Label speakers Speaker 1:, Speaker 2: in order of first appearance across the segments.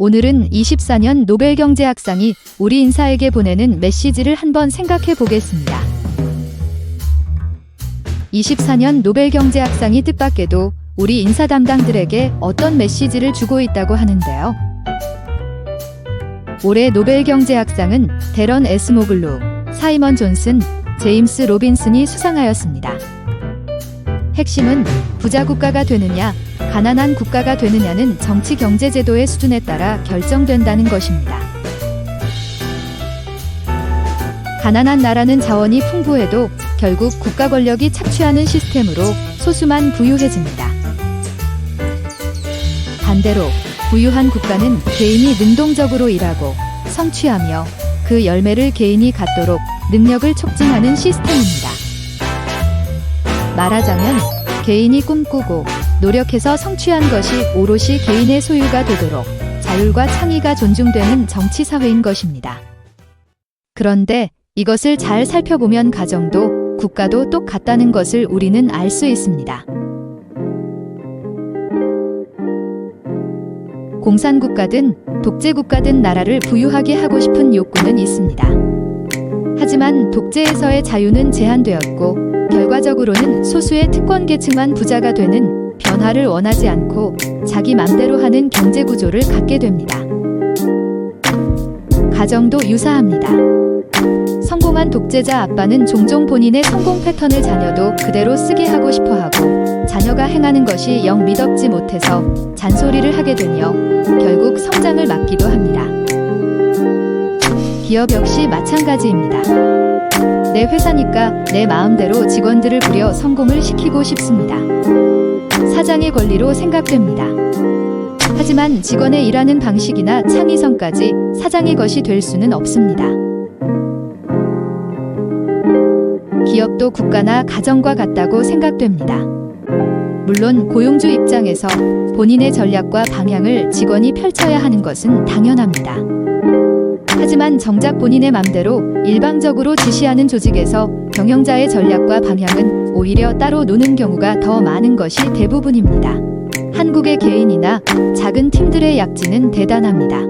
Speaker 1: 오늘은 24년 노벨 경제학상이 우리 인사에게 보내는 메시지를 한번 생각해 보겠습니다. 24년 노벨 경제학상이 뜻밖에도 우리 인사 담당들에게 어떤 메시지를 주고 있다고 하는데요. 올해 노벨 경제학상은 데런 에스모글루, 사이먼 존슨, 제임스 로빈슨이 수상하였습니다. 핵심은 부자 국가가 되느냐, 가난한 국가가 되느냐는 정치 경제 제도의 수준에 따라 결정된다는 것입니다. 가난한 나라는 자원이 풍부해도 결국 국가 권력이 착취하는 시스템으로 소수만 부유해집니다. 반대로 부유한 국가는 개인이 능동적으로 일하고 성취하며 그 열매를 개인이 갖도록 능력을 촉진하는 시스템입니다. 말하자면 개인이 꿈꾸고 노력해서 성취한 것이 오롯이 개인의 소유가 되도록 자율과 창의가 존중되는 정치 사회인 것입니다. 그런데 이것을 잘 살펴보면 가정도 국가도 똑같다는 것을 우리는 알 수 있습니다. 공산국가든 독재국가든 나라를 부유하게 하고 싶은 욕구는 있습니다. 하지만 독재에서의 자유는 제한되었고 결과적으로는 소수의 특권 계층만 부자가 되는 변화를 원하지 않고 자기 맘대로 하는 경제 구조를 갖게 됩니다. 가정도 유사합니다. 성공한 독재자 아빠는 종종 본인의 성공 패턴을 자녀도 그대로 쓰게 하고 싶어 하고 자녀가 행하는 것이 영 미덥지 못해서 잔소리를 하게 되며 결국 성장을 막기도 합니다. 기업 역시 마찬가지입니다. 내 회사니까 내 마음대로 직원들을 부려 성공을 시키고 싶습니다. 사장의 권리로 생각됩니다. 하지만 직원의 일하는 방식이나 창의성까지 사장의 것이 될 수는 없습니다. 기업도 국가나 가정과 같다고 생각됩니다. 물론 고용주 입장에서 본인의 전략과 방향을 직원이 펼쳐야 하는 것은 당연합니다. 하지만 정작 본인의 맘대로 일방적으로 지시하는 조직에서 경영자의 전략과 방향은 오히려 따로 노는 경우가 더 많은 것이 대부분입니다. 한국의 개인이나 작은 팀들의 약진은 대단합니다.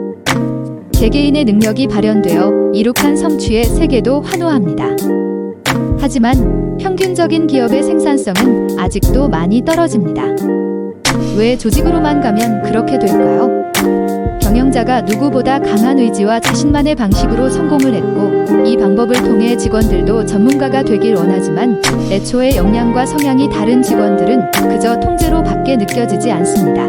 Speaker 1: 개개인의 능력이 발현되어 이룩한 성취의 세계도 환호합니다. 하지만 평균적인 기업의 생산성은 아직도 많이 떨어집니다. 왜 조직으로만 가면 그렇게 될까요? 경영자가 누구보다 강한 의지와 자신만의 방식으로 성공을 했고 이 방법을 통해 직원들도 전문가가 되길 원하지만 애초에 역량과 성향이 다른 직원들은 그저 통제로 밖에 느껴지지 않습니다.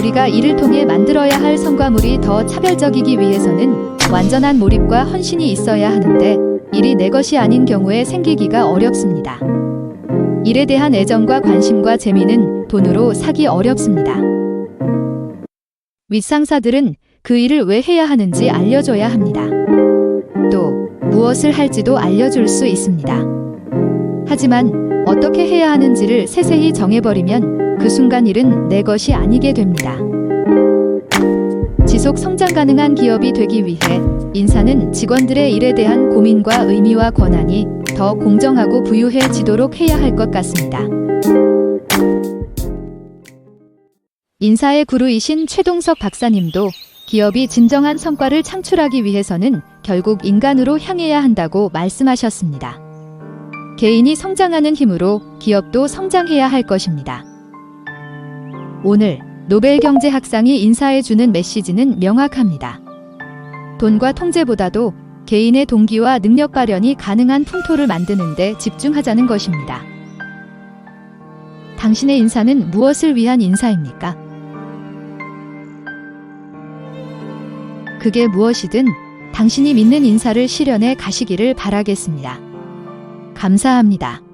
Speaker 1: 우리가 이를 통해 만들어야 할 성과물이 더 차별적이기 위해서는 완전한 몰입과 헌신이 있어야 하는데 일이 내 것이 아닌 경우에 생기기가 어렵습니다. 일에 대한 애정과 관심과 재미는 돈으로 사기 어렵습니다. 윗상사들은 그 일을 왜 해야 하는지 알려줘야 합니다. 또 무엇을 할지도 알려줄 수 있습니다. 하지만 어떻게 해야 하는지를 세세히 정해버리면 그 순간 일은 내 것이 아니게 됩니다. 지속 성장 가능한 기업이 되기 위해 인사는 직원들의 일에 대한 고민과 의미와 권한이 더 공정하고 부유해지도록 해야 할 것 같습니다. 인사의 구루이신 최동석 박사님도 기업이 진정한 성과를 창출하기 위해서는 결국 인간으로 향해야 한다고 말씀하셨습니다. 개인이 성장하는 힘으로 기업도 성장해야 할 것입니다. 오늘 노벨 경제학상이 인사해 주는 메시지는 명확합니다. 돈과 통제보다도 개인의 동기와 능력 발현이 가능한 풍토를 만드는 데 집중하자는 것입니다. 당신의 인사는 무엇을 위한 인사입니까? 그게 무엇이든 당신이 믿는 인사를 실현해 가시기를 바라겠습니다. 감사합니다.